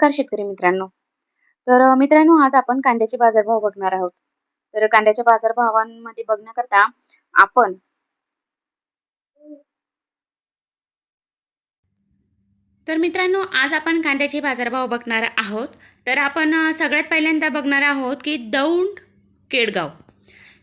नमस्कार शेतकरी मित्रांनो. तर मित्रांनो आज आपण कांद्याचे बाजारभाव बघणार आहोत. तर कांद्याच्या बाजारभावांमध्ये बघण्याकरता आपण तर मित्रांनो आज आपण कांद्याचे बाजारभाव बघणार आहोत. तर आपण सगळ्यात पहिल्यांदा बघणार आहोत की दौंड केडगाव.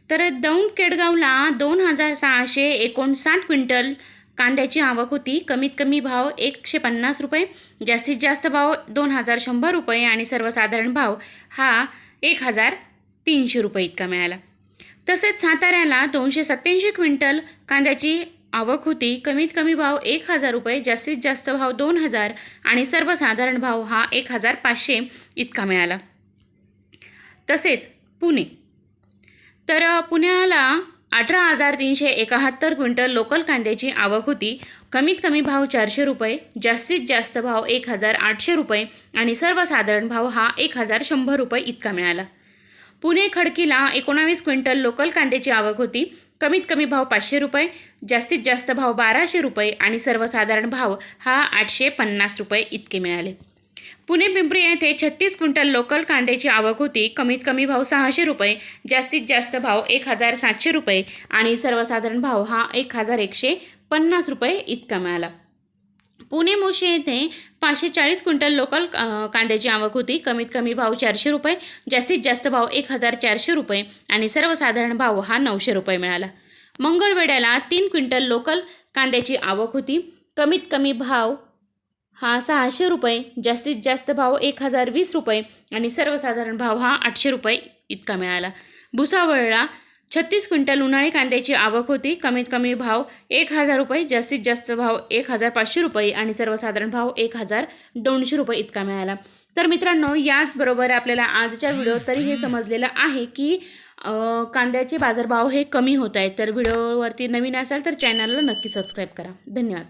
तर दौंड केडगावला दोन हजार सहाशे एकोणसाठ क्विंटल कांद्याची आवक होती. कमीत कमी भाव एकशे पन्नास रुपये जास्तीत जास्त भाव दोन हजार शंभर रुपये आणि सर्वसाधारण भाव हा एक हजार तीनशे रुपये इतका मिळाला. तसेच साताऱ्याला दोनशे सत्याऐंशी क्विंटल कांद्याची आवक होती. कमीत कमी भाव एक हजार रुपये जास्तीत जास्त भाव दोन हजार आणि सर्वसाधारण भाव हा एक हजार पाचशे इतका मिळाला. तसेच पुणे. तर पुण्याला अठरा हजार तीनशे एकाहत्तर क्विंटल लोकल कांद्याची आवक होती. कमीत कमी भाव चारशे रुपये जास्तीत जास्त भाव एक हजार आठशे रुपये आणि सर्वसाधारण भाव हा एक हजार शंभर रुपये इतका मिळाला. पुणे खडकीला एकोणावीस क्विंटल लोकल कांद्याची आवक होती. कमीत कमी भाव पाचशे रुपये जास्तीत जास्त भाव बाराशे रुपये आणि सर्वसाधारण भाव हा आठशे पन्नास रुपये इतके मिळाले. पुणे पिंपरी येथे छत्तीस क्विंटल लोकल कांद्याची आवक होती. कमीत कमी भाव सहाशे रुपये जास्तीत जास्त भाव एक हजार सातशे रुपये आणि सर्वसाधारण भाव हा एक हजार एकशे पन्नास रुपये इतका मिळाला. पुणे मोशी येथे पाचशे चाळीस क्विंटल लोकल कांद्याची आवक होती. कमीत कमी भाव चारशे रुपये जास्तीत जास्त भाव एक हजार चारशे रुपये आणि सर्वसाधारण भाव हा नऊशे रुपये मिळाला. मंगळवेड्याला तीन क्विंटल लोकल कांद्याची आवक होती. कमीत कमी भाव हा सहाशे रुपये जास्तीत जास्त भाव एक हजार वीस रुपये आणि सर्वसाधारण भाव हा आठशे रुपये इतका मिळाला. भुसावळला छत्तीस क्विंटल उन्हाळी कांद्याची आवक होती. कमीत कमी भाव एक हजार रुपये जास्तीत जास्त भाव एक हजार पाचशे रुपये आणि सर्वसाधारण भाव एक हजार दोनशे रुपये इतका मिळाला. तर मित्रांनो याचबरोबर आपल्याला आजच्या व्हिडिओ तरी हे समजलेलं आहे की कांद्याचे बाजारभाव हे कमी होत आहेत. तर व्हिडिओवरती नवीन असाल तर चॅनलला नक्की सबस्क्राईब करा. धन्यवाद.